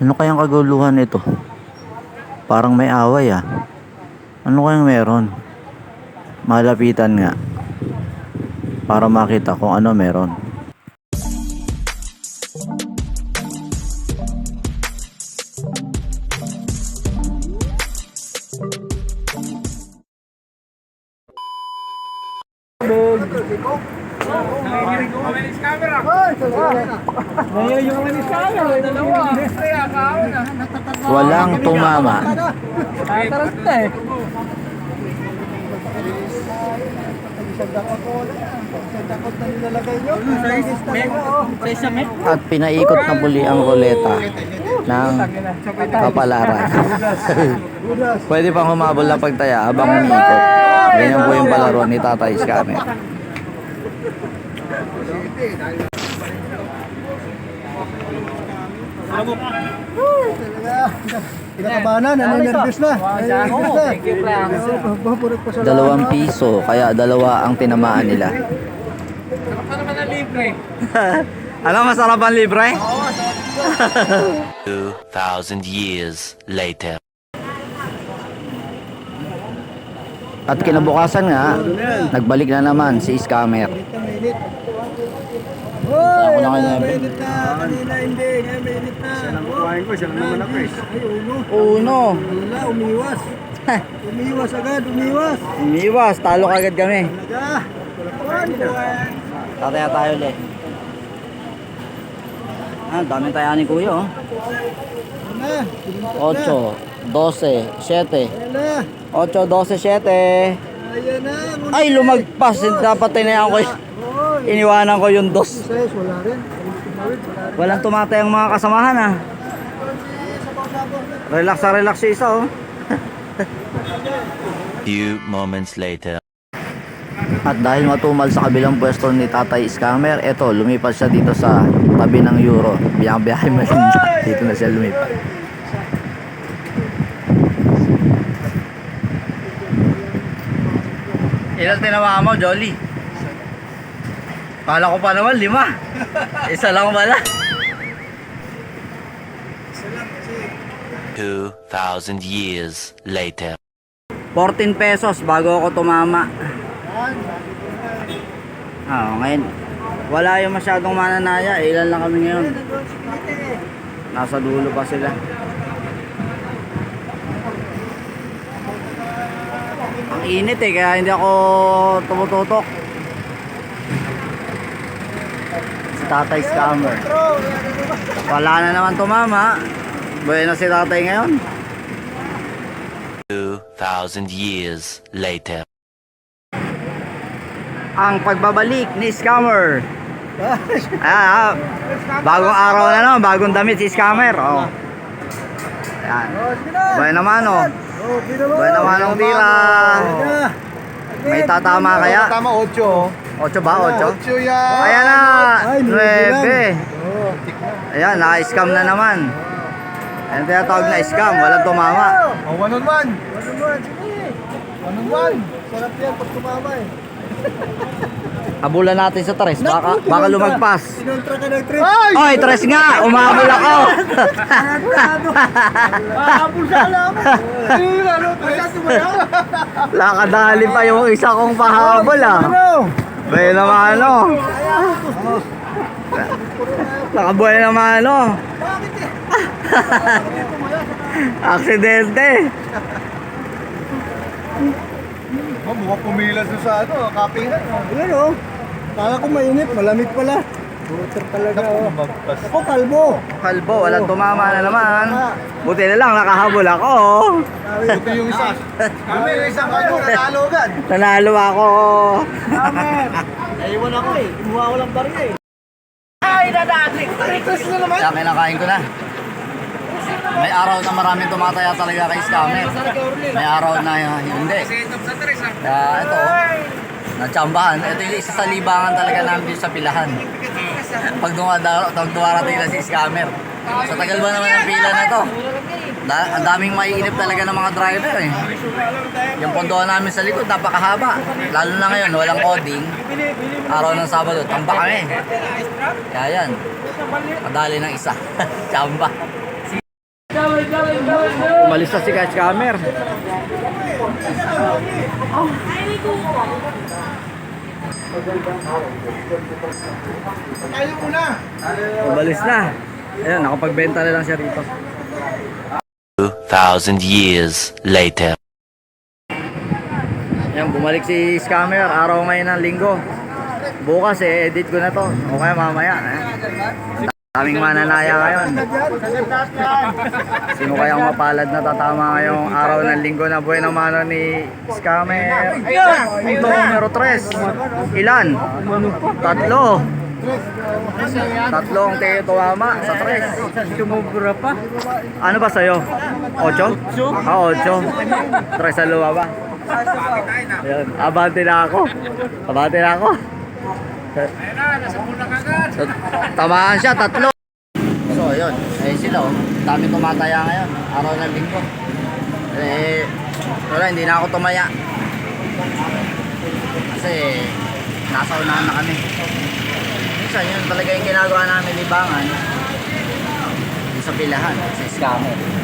Ano kayang kaguluhan ito? Parang may away ah. Ano kayang meron? Malapitan nga. Para makita kung ano meron. Walang tumama. At pinaikot na muli ang ruleta ng kapalaran. Pwede pang humabol na pagtaya habang umiikot. Ganyan po yung palaro ni Tatay Scammer. Kinakabahan na, naninervous na. Na. Oo, Dalawang piso, kaya dalawa ang tinamaan nila. ano masarap ang libre? 2,000 years later. At kinabukasan nga, nagbalik na naman si scammer. Hoy, Ako na kanya. mainit na. Kanina hindi, ngayon mainit na. Siya lang kuhain ko, siya lang naman ako eh. Ay, uno. Uno, Wala, umiwas. umiwas agad, umiwas. umiwas, talo kagad kami. Talaga. Tataya tayo ulit. Ah, dami tayo ni kuya oh. Ano na? 8, 12, 7. Ayan na. 8, 12, 7. Ayan na. Ngunit- Ay, lumagpas. Dapat tinayaan ko. y- Hoy. Iniwanan ko yung dos. Wala rin. Walang tumatay ang mga kasamahan ah. Relax na relax yung isa oh. Few moments later. At dahil matumal sa kabilang pwesto ni Tatay Scammer, eto, lumipat siya dito sa tabi ng Euro. Biyang-biyahe Malinda. Dito na siya lumipat. Ilan tinawa mo, Jolly? Kala ko pa naman, lima. Isa lang pala. 2,000 years later. 14 pesos bago ako tumama. Ah, ngayon. Wala yung masyadong mananaya. Ilan lang kami ngayon. Nasa dulo pa sila. Ang init eh, kaya hindi ako tumututok. Si Tatay Scammer. Wala na naman tumama. Buhay na si Tatay ngayon. 2,000 years later. ang pagbabalik ni Scammer. Ah, ah, bagong araw na naman, bagong damit si Scammer. Oh. Oh, na. Buhay naman oh. Oh, naman ang tira. May tatama kaya? Tama, 8. 8 ba? 8? yan. Ayan na! Ay, 9. Oh. Ayan, na-scam na naman. Ayan tinatawag na scam, walang tumama. Oh, one on one. One on one, sige. One on one. Sarap yan pag tumama eh. Habulan natin sa tres, baka, baka lumagpas. Sinultra ka ng trip. Ay! Oy, tres nga! Umabol ako! Habol ka lang. Ay, ano, tres? Lakadali pa yung isa kong pahabol ah. Ano? Bay naman ano. Nakabuhay naman ano. Aksidente. Oh, mukhang pumilas sa ano, kapingan. Ayan oh. Kala ko mainit, malamig pala. Buter talaga oh. Ako kalbo. Kalbo, walang tumama na naman. Buti na lang, nakahabol ako. Ito yung isa. Kami yung isang ano, natalo agad. Nanalo ako. Naiwan ako eh. Kumuha ko lang barya eh. Kaya kinakain ko na. May araw na maraming tumataya talaga kay scammer. May araw na uh, hindi. Kaya ito, natsambahan. Ito yung isa sa libangan talaga namin sa pilahan. Pag dumada- pag dumarating na si scammer. Sa tagal ba naman ang pila na to? Da- ang daming maiinip talaga ng mga driver eh. Yung pondohan namin sa likod, napakahaba. Lalo na ngayon, walang coding. Araw ng Sabado, tamba kami. Kaya yan, madali ng isa. Tsamba. Umalis na si Guys Camera. Tayo muna! Umalis na. Ayan, nakapagbenta na lang siya rito. 2,000 years later. Yan, bumalik si scammer. Araw ngayon ng linggo. Bukas eh, edit ko na to. O kaya mamaya. Eh. Daming mananaya ngayon. Sino kayang mapalad na tatama ngayong araw ng linggo na buhay ng mano ni scammer? Punto numero 3. Ilan? Tatlo. Tatlo ang tayo tumama sa 3. Sumubra pa. Ano ba sa'yo? Ocho? Ah, ocho. Tres sa luwa ba? Ayan. Abante na ako. Abante na ako. So, tamaan siya, tatlo. Ayun. Eh, sila, oh. Dami tumataya ngayon. Araw ng linggo. Eh, wala, hindi na ako tumaya. Kasi, nasa unahan na kami. Minsan, yun talaga yung ginagawa namin libangan. Yung sa pilahan, sa scammer.